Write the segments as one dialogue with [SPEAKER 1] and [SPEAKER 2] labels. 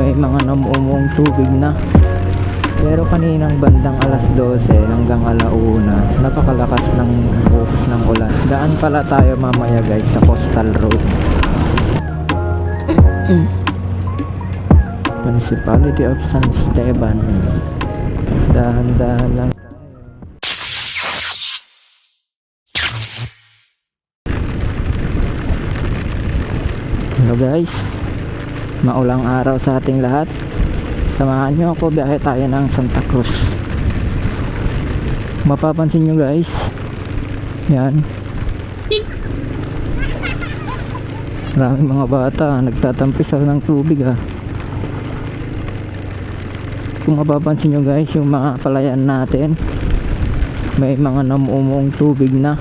[SPEAKER 1] may mga namumong tubig na. Pero kaninang bandang alas 12 hanggang alauna napakalakas ng buhos ng ulan. Daan pala tayo mamaya guys sa coastal road. Municipality of San Esteban. Dahan-dahan lang tayo. Hello guys Maulang araw sa ating lahat. Samahan nyo ako biyahe tayo ng Santa Cruz. Mapapansin nyo guys. Yan. Maraming mga bata Nagtatampisaw ng tubig ha Kung mapapansin nyo guys Yung mga palayan natin May mga namumong tubig na.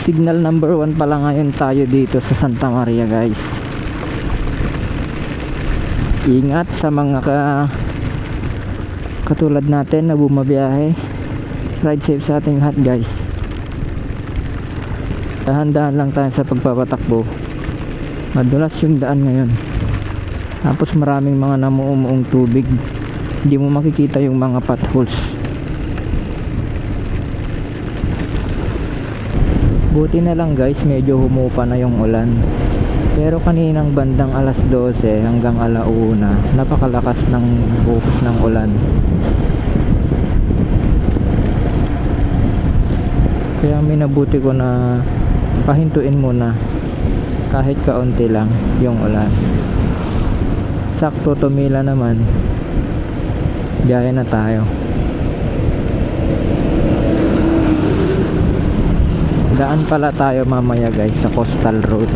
[SPEAKER 1] Signal number 1 pala ngayon tayo dito sa Santa Maria guys ingat sa mga ka katulad natin na bumabiyahe. Ride safe sa ating lahat guys. Dahan-dahan lang tayo sa pagpapatakbo. Madulas yung daan ngayon. Tapos maraming mga namuumuong tubig. Hindi mo makikita yung mga potholes. Buti na lang guys medyo humupa na yung ulan pero kaninang bandang alas 12 hanggang alauna, napakalakas ng buhos ng ulan. Kaya minabuti ko na pahintuin muna kahit kaunti lang yung ulan. Sakto tumila naman. Biyahe na tayo. Daan pala tayo mamaya guys sa coastal road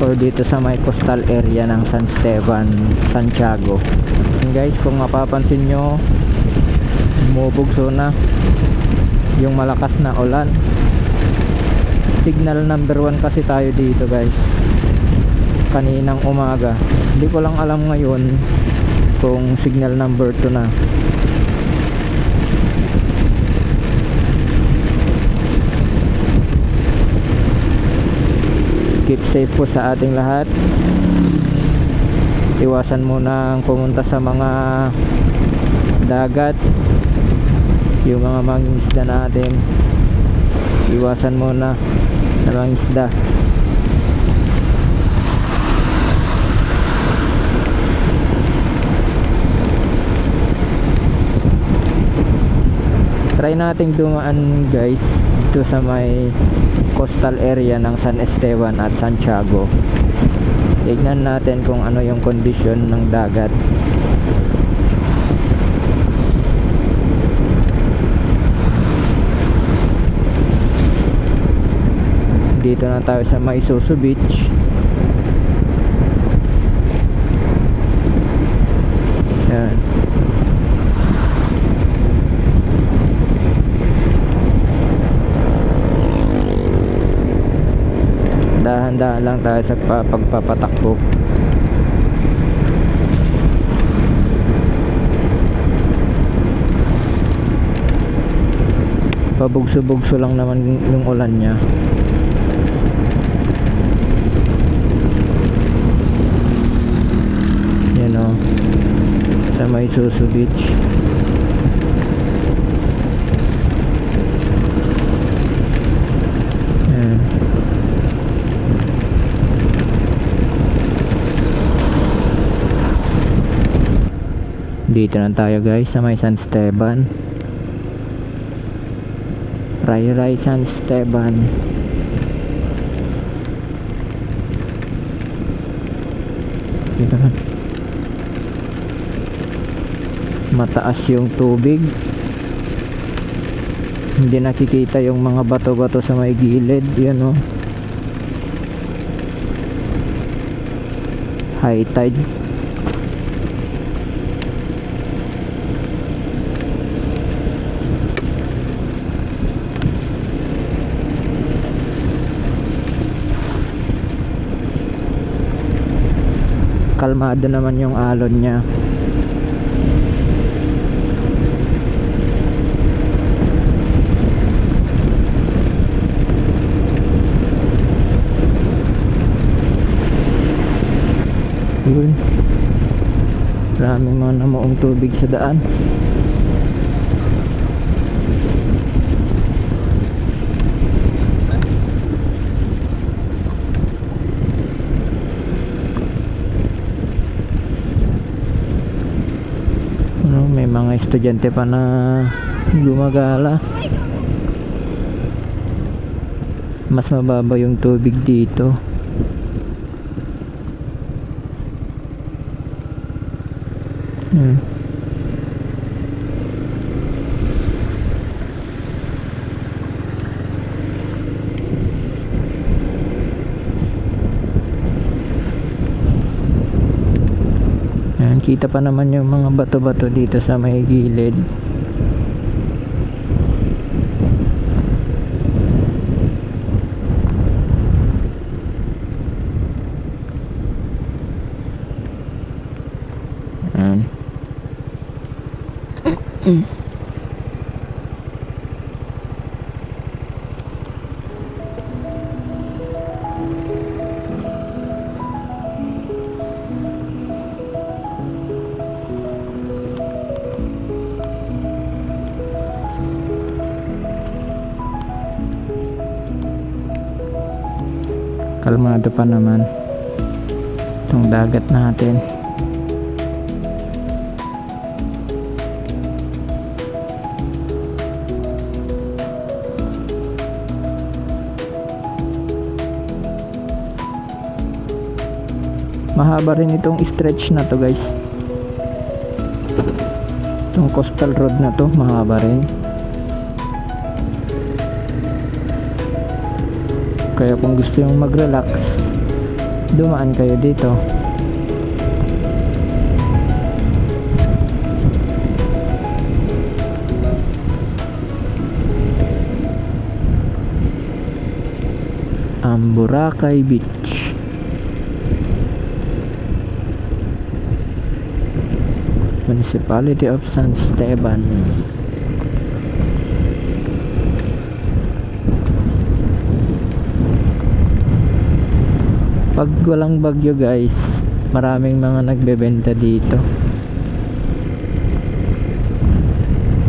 [SPEAKER 1] or dito sa may coastal area ng San Esteban, Santiago. And guys, kung mapapansin nyo, bumubugso na yung malakas na ulan. Signal number 1 kasi tayo dito guys. Kaninang umaga. Hindi ko lang alam ngayon kung signal number 2 na. Keep safe po sa ating lahat. Iwasan muna ang pumunta sa mga dagat yung mga mangingisda natin. Iwasan muna sa mga try nating dumaan guys dito sa may coastal area ng San Esteban at Santiago. Tignan natin kung ano yung kondisyon ng dagat. Dito na tayo sa Maisusu Beach. Yan dahan-dahan lang tayo sa pa- pagpapatakbo. Pabugso-bugso lang naman yung ulan niya. Yan o. Sa may Beach Dito na tayo guys sa may San Esteban. Ray Ray San Esteban. Yan. Mataas yung tubig. Hindi nakikita yung mga bato-bato sa may gilid. Yan o. High tide. Kalmado naman yung alon niya Yun. Maraming mga namuong tubig sa daan. Ano, may mga estudyante pa na gumagala. Mas mababa yung tubig dito. Kita pa naman yung mga bato-bato dito sa may gilid. Ayan. Kalmado pa naman itong dagat natin. Mahaba rin itong stretch na to guys. Itong coastal road na to, mahaba rin. Kaya kung gusto yung mag-relax, dumaan kayo dito. Ang Boracay Beach. Municipality of San Esteban. Pag walang bagyo guys, maraming mga nagbebenta dito.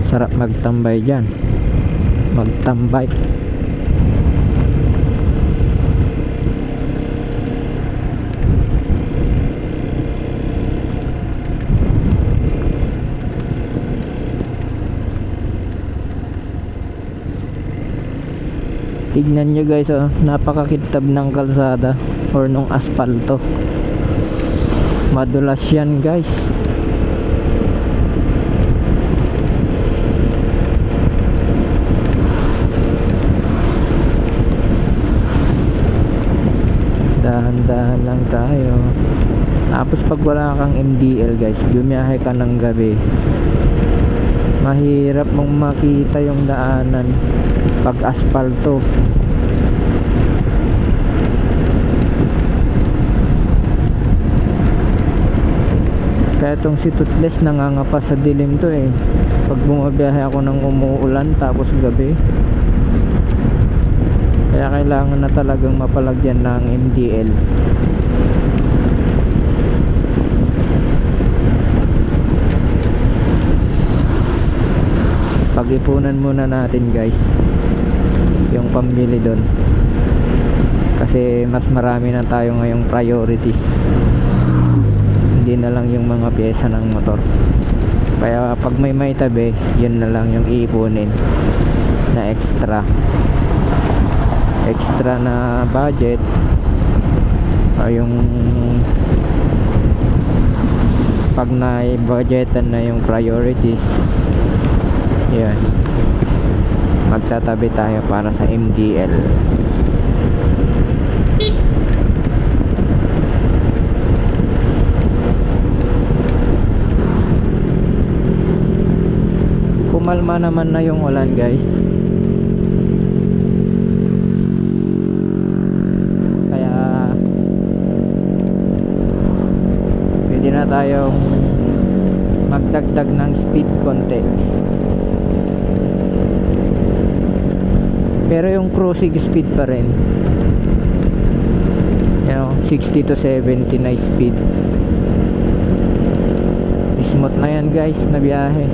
[SPEAKER 1] Sarap magtambay dyan. Magtambay. Tignan nyo guys, oh, napakakitab ng kalsada or nung asfalto. Madulas yan guys. Dahan-dahan lang tayo. Tapos pag wala kang MDL guys, bumiyahe ka ng gabi. Mahirap mong makita yung daanan pag asfalto. Kaya tong si Toothless nangangapa sa dilim to eh. Pag bumabiyahe ako ng umuulan tapos gabi. Kaya kailangan na talagang mapalagyan ng MDL. Pag-ipunan muna natin guys yung pambili doon. Kasi mas marami na tayo ngayong priorities. Hindi na lang yung mga pyesa ng motor. Kaya pag may may tabi yun na lang yung iipunin na extra. Extra na budget. O yung pag na budgetan na yung priorities yan magtatabi tayo para sa MDL kumalma naman na yung ulan guys. Kaya pwede na tayong magdagdag ng speed konti pero yung cruising speed pa rin. You know, 60 to 70 na speed. Smooth na yan guys na biyahe.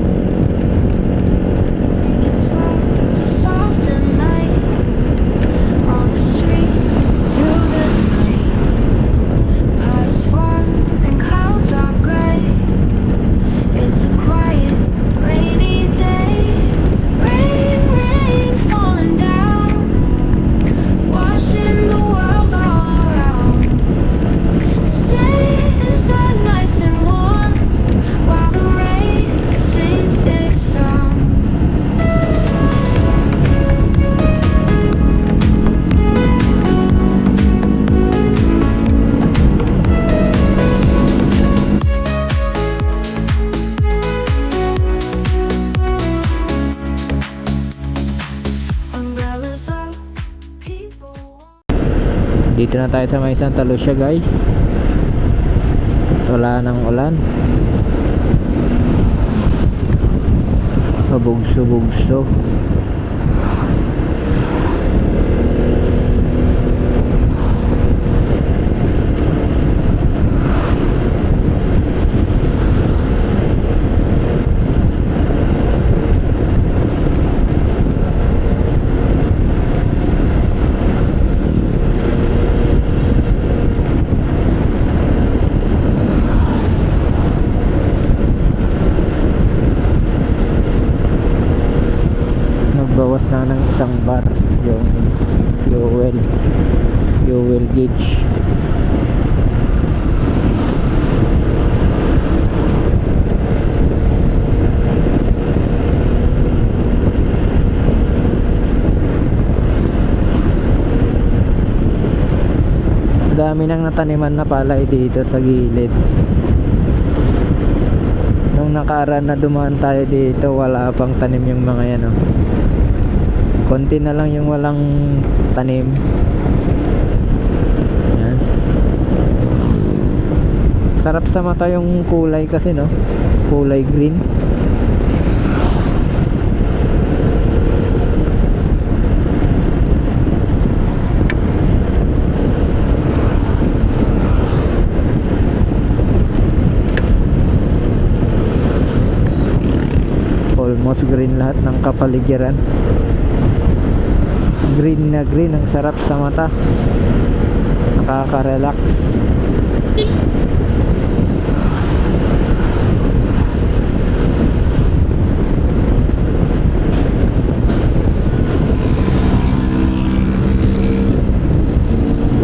[SPEAKER 1] Dito na tayo sa may Santa Lucia guys. Wala nang ulan. Kabugso bugso nagbawas na ng isang bar yung fuel fuel gauge dami nang nataniman na palay dito sa gilid nung nakaraan na dumaan tayo dito wala pang tanim yung mga yan oh. Konti na lang yung walang tanim. Yan. Sarap sa mata yung kulay kasi no? Kulay green. Almost green lahat ng kapaligiran green na green ang sarap sa mata. Nakaka-relax.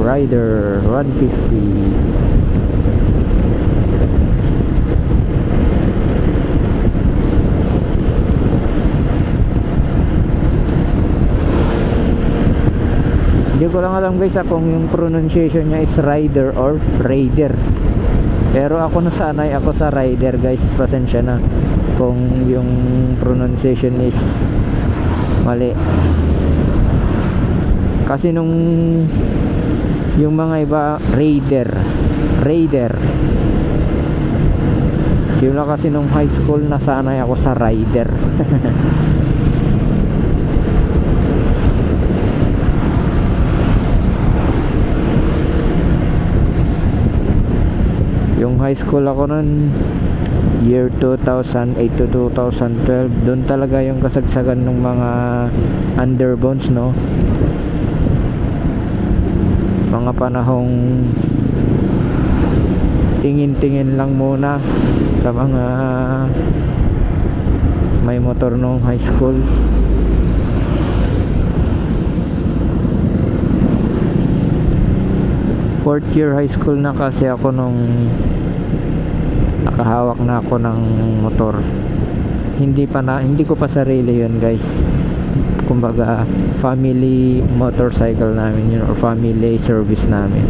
[SPEAKER 1] Rider 150 Hindi ko lang alam guys ah, kung yung pronunciation niya is rider or raider. Pero ako nasanay ako sa rider guys, pasensya na kung yung pronunciation is mali. Kasi nung yung mga iba raider, raider. Simula kasi nung high school nasanay ako sa rider. high school ako nun. Year 2008 to 2012 doon talaga yung kasagsagan ng mga underbones no? Mga panahong tingin-tingin lang muna sa mga may motor nung high school fourth year high school na kasi ako nung nakahawak na ako ng motor. Hindi pa na hindi ko pa sarili yun guys. Kumbaga family motorcycle namin yun or family service namin.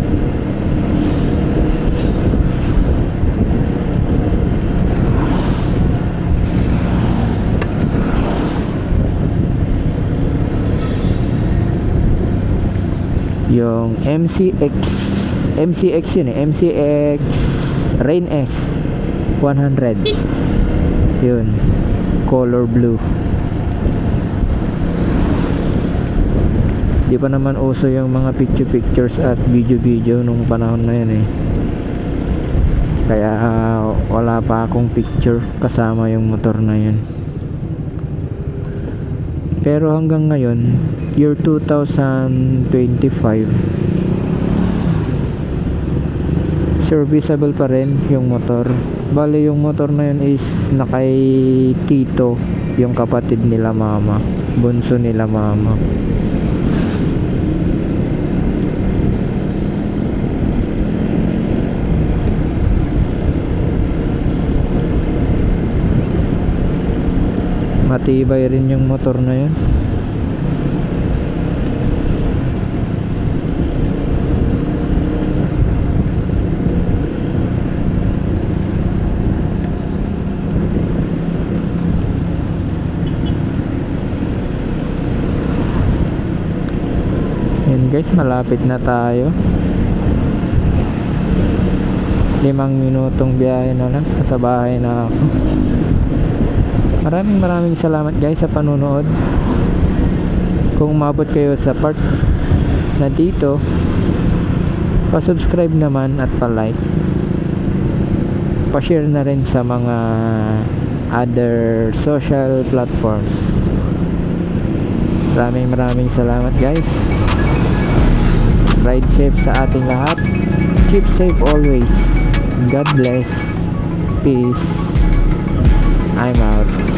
[SPEAKER 1] Yung MCX MCX yun eh. MCX Rain S 100 yun. Color blue. Di pa naman uso yung mga picture pictures at video video nung panahon na yun eh. Kaya ah, wala pa akong picture kasama yung motor na yun. Pero hanggang ngayon, year 2025, serviceable pa rin yung motor. Bale yung motor na yun is nakay Tito, yung kapatid nila mama, bunso nila mama. Matibay rin yung motor na yun. Yan guys, malapit na tayo. Limang minutong biyahe na lang. Nasa bahay na ako. Maraming maraming salamat guys sa panunood. Kung umabot kayo sa part na dito, pa-subscribe naman at pa-like. Pa-share na rin sa mga other social platforms. Maraming maraming salamat guys. Ride safe sa ating lahat. Keep safe always. God bless. Peace. I'm out.